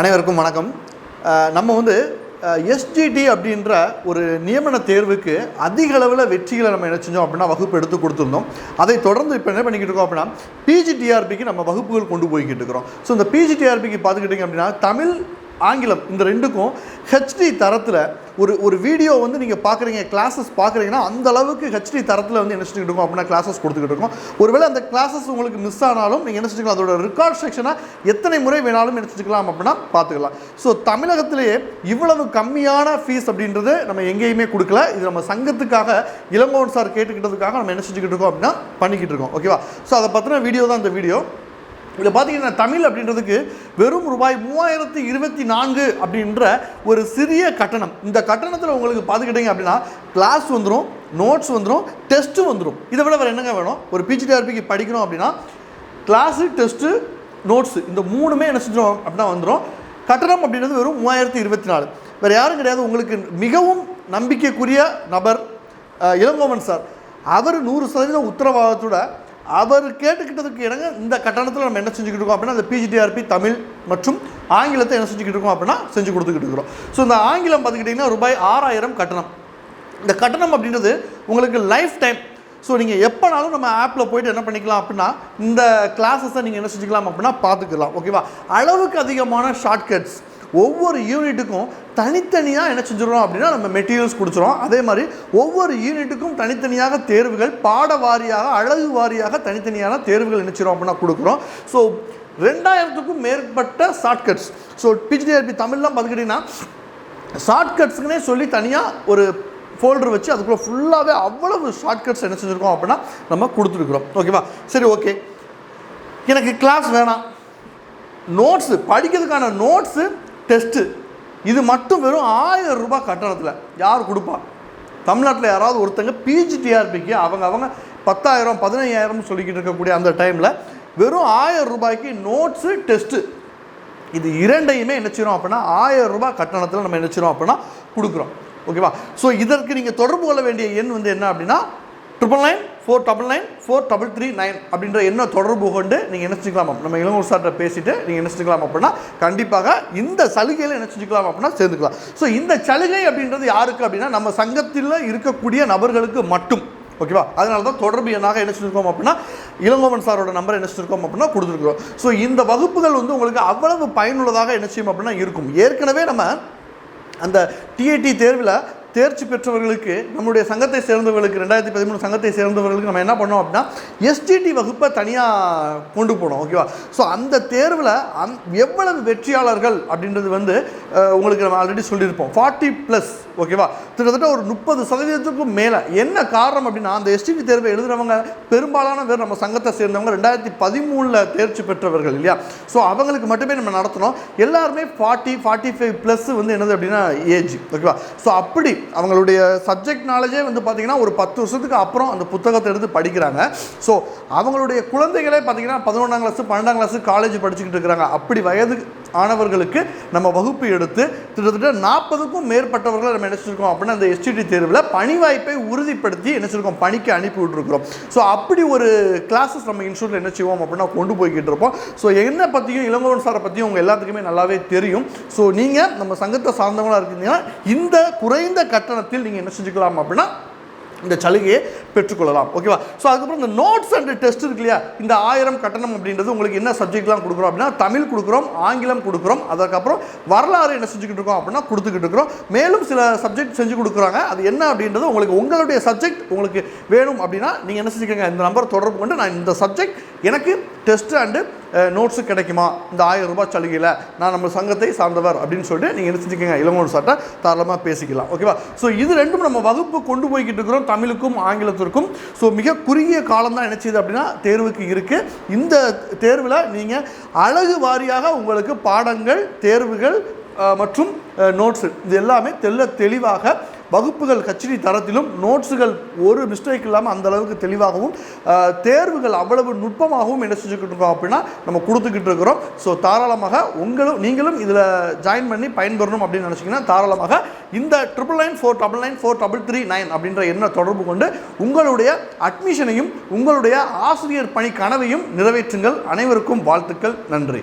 அனைவருக்கும் வணக்கம். நம்ம வந்து எஸ்ஜிடி அப்படின்ற ஒரு நியமன தேர்வுக்கு அதிக அளவில் வெற்றிகளை நம்ம என்ன செஞ்சோம் அப்படின்னா வகுப்பு எடுத்து கொடுத்துருந்தோம். அதை தொடர்ந்து இப்போ என்ன பண்ணிக்கிட்டு இருக்கோம் அப்படின்னா பிஜிடிஆர்பிக்கு நம்ம வகுப்புகள் கொண்டு போய்கிட்டு இருக்கிறோம். ஸோ இந்த பிஜிடிஆர்பிக்கு பார்த்துக்கிட்டிங்க அப்படின்னா தமிழ் ஆங்கிலம் இந்த ரெண்டுக்கும் ஹெச்டி தரத்தில் ஒரு ஒரு வீடியோ வந்து நீங்கள் பார்க்குறீங்க கிளாஸஸ் பார்க்குறீங்கன்னா அந்த அளவுக்கு ஹெச்டி தரத்தில் வந்து என்ன இருக்கோம் அப்படின்னா கிளாஸஸ் கொடுத்துக்கிட்டு இருக்கோம். ஒருவேளை அந்த கிளாஸஸ் உங்களுக்கு மிஸ் ஆனாலும் நீங்கள் என்ன செஞ்சுக்கலாம் அதோட ரெக்கார்ட் செக்ஷனாக எத்தனை முறை வேணாலும் என்ன செஞ்சுக்கலாம் அப்படின்னா பார்த்துக்கலாம். ஸோ தமிழகத்திலேயே இவ்வளவு கம்மியான ஃபீஸ் அப்படின்றது நம்ம எங்கேயுமே கொடுக்கல. இது நம்ம சங்கத்துக்காக இளங்கோவன் சார் கேட்டுக்கிட்டதுக்காக நம்ம என்ன செஞ்சுக்கிட்டு இருக்கோம் அப்படின்னா பண்ணிக்கிட்டு இருக்கோம். ஓகேவா ஸோ அதை பற்றின வீடியோ தான் இந்த வீடியோ இதில் பார்த்தீங்கன்னா தமிழ் அப்படின்றதுக்கு வெறும் ரூபாய் மூவாயிரத்தி இருபத்தி நான்கு அப்படின்ற ஒரு சிறிய கட்டணம். இந்த கட்டணத்தில் உங்களுக்கு பார்த்துக்கிட்டீங்க அப்படின்னா கிளாஸ் வந்துடும் நோட்ஸ் வந்துடும் டெஸ்ட்டு வந்துடும் இதை விட வேறு என்னங்க வேணும்? ஒரு பிஜிடிஆர்பிக்கு படிக்கணும் அப்படின்னா கிளாஸு டெஸ்ட்டு நோட்ஸு இந்த மூணுமே என்ன செஞ்சிடும் அப்படின்னா வந்துடும் கட்டணம் அப்படின்றது வெறும் மூவாயிரத்தி இருபத்தி நாலு. வேறு யாரும் கிடையாது. உங்களுக்கு மிகவும் நம்பிக்கைக்குரிய நபர் இளங்கோவன் சார். அவர் நூறு சதவீதம் உத்தரவாதத்தோட அவர் கேட்டுக்கிட்டதுக்கு இடங்க இந்த கட்டணத்தில் நம்ம என்ன செஞ்சுக்கிட்டு இருக்கோம் அப்படின்னா அந்த பிஜிடிஆர்பி தமிழ் மற்றும் ஆங்கிலத்தை என்ன செஞ்சுக்கிட்டு இருக்கோம் அப்படின்னா செஞ்சு கொடுத்துக்கிட்டு இருக்கிறோம். ஸோ இந்த ஆங்கிலம் பார்த்துக்கிட்டிங்கன்னா ரூபாய் ஆறாயிரம் கட்டணம். இந்த கட்டணம் அப்படின்றது உங்களுக்கு லைஃப் டைம் ஸோ நீங்கள் எப்போனாலும் நம்ம ஆப்பில் போயிட்டு என்ன பண்ணிக்கலாம் அப்படின்னா இந்த கிளாஸஸை நீங்கள் என்ன செஞ்சுக்கலாம் அப்படின்னா பார்த்துக்கலாம். ஓகேவா அளவுக்கு அதிகமான ஷார்ட்கட்ஸ் ஒவ்வொரு யூனிட்டுக்கும் தனித்தனியாக என்ன செஞ்சிடறோம் அப்படின்னா நம்ம மெட்டீரியல்ஸ் கொடுத்துறோம். அதே மாதிரி ஒவ்வொரு யூனிட்டுக்கும் தனித்தனியாக தேர்வுகள் பாட வாரியாக அழகு வாரியாக தனித்தனியான தேர்வுகள் நினைச்சிரும் அப்படின்னா கொடுக்குறோம். ஸோ ரெண்டாயிரத்துக்கும் மேற்பட்ட ஷார்ட்கட்ஸ் ஸோ பிஜிடிஆர்பி தமிழ்லாம் பார்த்துக்கிட்டிங்கன்னா ஷார்ட்கட்ஸுக்குனே சொல்லி தனியாக ஒரு ஃபோல்டர் வச்சு அதுக்குள்ளே ஃபுல்லாகவே அவ்வளவு ஷார்ட்கட்ஸ் என்ன செஞ்சுருக்கோம் அப்படின்னா நம்ம கொடுத்துருக்குறோம். ஓகேவா சரி ஓகே எனக்கு கிளாஸ் வேணாம். நோட்ஸு படிக்கிறதுக்கான நோட்ஸு டெஸ்ட்டு இது மட்டும் வெறும் ஆயிரம் ரூபாய் கட்டணத்தில். யார் கொடுப்பா? தமிழ்நாட்டில் யாராவது ஒருத்தங்க பிஜிடிஆர்பிக்கு அவங்க அவங்க பத்தாயிரம் பதினையாயிரம் சொல்லிக்கிட்டு இருக்கக்கூடிய அந்த டைமில் வெறும் ஆயிரம் ரூபாய்க்கு நோட்ஸு டெஸ்ட்டு இது இரண்டையுமே என்ன செய்கிறோம் அப்படின்னா ஆயிரம் ரூபாய் கட்டணத்தில் நம்ம என்ன செய்கிறோம் அப்படின்னா கொடுக்குறோம். ஓகேவா ஸோ இதற்கு நீங்கள் தொடர்பு கொள்ள வேண்டிய எண் வந்து என்ன அப்படின்னா triple nine four double nine four double three nine அப்படின்ற என்ன தொடர்பு கொண்டு நீங்கள் என்ன செஞ்சுக்கலாம்? நம்ம இளங்கூர் சார்கிட்ட பேசிட்டு நீங்கள் என்ன செஞ்சுக்கலாம் அப்படின்னா கண்டிப்பாக இந்த சலுகையில் என்ன செஞ்சுக்கலாம் அப்படின்னா சேர்ந்துக்கலாம். ஸோ இந்த சலுகை அப்படின்றது யாருக்கு அப்படின்னா நம்ம சங்கத்தில் இருக்கக்கூடிய நபர்களுக்கு மட்டும். ஓகேவா அதனால தான் தொடர்பு என்னாக என்ன செஞ்சுருக்கோம் அப்படின்னா இளங்கோவன் சாரோட நம்பர் என்ன செஞ்சுருக்கோம் அப்படின்னா கொடுத்துருக்குறோம். ஸோ இந்த வகுப்புகள் வந்து உங்களுக்கு அவ்வளவு பயனுள்ளதாக என்ன செய்யும் அப்படின்னா இருக்கும். ஏற்கனவே நம்ம அந்த டிஐடி தேர்வில் தேர்ச்சி பெற்றவர்களுக்கு நம்முடைய சங்கத்தை சேர்ந்தவர்களுக்கு ரெண்டாயிரத்தி பதிமூணு சங்கத்தை சேர்ந்தவர்களுக்கு நம்ம என்ன பண்ணோம் அப்படின்னா எஸ்டிடி வகுப்பை தனியாக கொண்டு போனோம் ஓகேவா ஸோ அந்த தேர்வில் அந் எவ்வளவு வெற்றியாளர்கள் அப்படின்றது வந்து உங்களுக்கு நம்ம ஆல்ரெடி சொல்லியிருப்போம். ஃபார்ட்டி ப்ளஸ் ஓகேவா? கிட்டத்தட்ட ஒரு முப்பது சதவீதத்துக்கும் மேலே. என்ன காரணம் அப்படின்னா அந்த எஸ்டிடி தேர்வை எழுதுறவங்க பெரும்பாலான பேர் நம்ம சங்கத்தை சேர்ந்தவங்க ரெண்டாயிரத்தி பதிமூணில் தேர்ச்சி பெற்றவர்கள் இல்லையா? ஸோ அவங்களுக்கு மட்டுமே நம்ம நடத்தணும் எல்லாருமே ஃபார்ட்டி ஃபார்ட்டி ஃபைவ் ப்ளஸ் வந்து என்னது அப்படின்னா ஏஜ் ஓகேவா? ஸோ அப்படி அவங்களுடைய சப்ஜெக்ட் நாலேஜே வந்து பார்த்திங்கன்னா ஒரு பத்து வருஷத்துக்கு அப்புறம் அந்த புத்தகத்தை எடுத்து படிக்கிறாங்க. ஸோ அவங்களுடைய குழந்தைகளே பார்த்திங்கன்னா பதினொன்றாம் கிளாஸ் பன்னெண்டாம் கிளாஸ் காலேஜ் படிச்சுக்கிட்டு இருக்கிறாங்க. அப்படி வயது ஆனவர்களுக்கு நம்ம வகுப்பு எடுத்து கிட்டத்தட்ட நாற்பதுக்கும் மேற்பட்டவர்களை நம்ம நினச்சிருக்கோம் அப்படின்னா அந்த எஸ்டிடி தேர்வில் பணி வாய்ப்பை உறுதிப்படுத்தி என்ன செஞ்சிருக்கோம் பணிக்கு அனுப்பி விட்டுருக்குறோம். ஸோ அப்படி ஒரு கிளாஸஸ் நம்ம இன்ஸ்டியூட்டில் என்ன செய்வோம் அப்படின்னா கொண்டு போய்கிட்டு இருப்போம். ஸோ என்னை பற்றியும் இளங்கோவன் சாரை பற்றியும் உங்கள் எல்லாத்துக்குமே நல்லாவே தெரியும். ஸோ நீங்கள் நம்ம சங்கத்தை சார்ந்தவங்களாக இருக்கீங்கன்னா இந்த குறைந்த கட்டணத்தில் நீங்கள் என்ன செஞ்சுக்கலாம் அப்படின்னா இந்த சலுகையை பெற்றுக்கொள்ளலாம். ஓகேவா ஸோ அதுக்கப்புறம் இந்த நோட்ஸ் அண்ட் டெஸ்ட் இருக்கு இல்லையா? இந்த ஆயிரம் கட்டணம் அப்படின்றது உங்களுக்கு என்ன சப்ஜெக்ட்லாம் கொடுக்குறோம் அப்படின்னா தமிழ் கொடுக்குறோம் ஆங்கிலம் கொடுக்குறோம் அதுக்கப்புறம் வரலாறு என்ன செஞ்சுக்கிட்டு இருக்கோம் அப்படின்னா கொடுத்துக்கிட்டு இருக்கிறோம். மேலும் சில சப்ஜெக்ட் செஞ்சு கொடுக்குறாங்க. அது என்ன அப்படின்றது உங்களுக்கு உங்களுடைய சப்ஜெக்ட் உங்களுக்கு வேணும் அப்படின்னா நீங்கள் என்ன செஞ்சுக்கோங்க? இந்த நம்பர் தொடர்பு கொண்டு நான் இந்த சப்ஜெக்ட் எனக்கு டெஸ்ட் அண்டு நோட்ஸு கிடைக்குமா? இந்த ஆயிரம் ரூபாய் சலுகையில் நான் நம்ம சங்கத்தை சார்ந்தவர் அப்படின்னு சொல்லிட்டு நீங்கள் என்ன செஞ்சுக்கோங்க? இளங்கோன் சார்ட்டை தாராளமாக பேசிக்கலாம். ஓகேவா ஸோ இது ரெண்டும் நம்ம வகுப்பு கொண்டு போய்கிட்டு இருக்கிறோம் தமிழுக்கும் ஆங்கிலத்திற்கும். ஸோ மிக குறுகிய காலம் தான் என்ன செய்யுது அப்படின்னா தேர்வுக்கு இருக்குது இந்த தேர்வில் நீங்கள் அழகு வாரியாக உங்களுக்கு பாடங்கள் தேர்வுகள் மற்றும் நோட்ஸு இது எல்லாமே தெல்ல தெளிவாக வகுப்புகள் கச்சிரி தரத்திலும் நோட்ஸுகள் ஒரு மிஸ்டேக் இல்லாமல் அந்த அளவுக்கு தெளிவாகவும் தேர்வுகள் அவ்வளவு நுட்பமாகவும் என்ன செஞ்சுக்கிட்டு இருக்கோம் அப்படின்னா நம்ம கொடுத்துக்கிட்டு இருக்கிறோம். ஸோ தாராளமாக உங்களும் நீங்களும் இதில் ஜாயின் பண்ணி பயன்பெறணும் அப்படின்னு நினச்சிங்கன்னா தாராளமாக இந்த triple nine four double nine four double three nine அப்படின்ற எண்ணை தொடர்பு கொண்டு உங்களுடைய அட்மிஷனையும் உங்களுடைய ஆசிரியர் பணி கனவையும் நிறைவேற்றுங்கள். அனைவருக்கும் வாழ்த்துக்கள். நன்றி.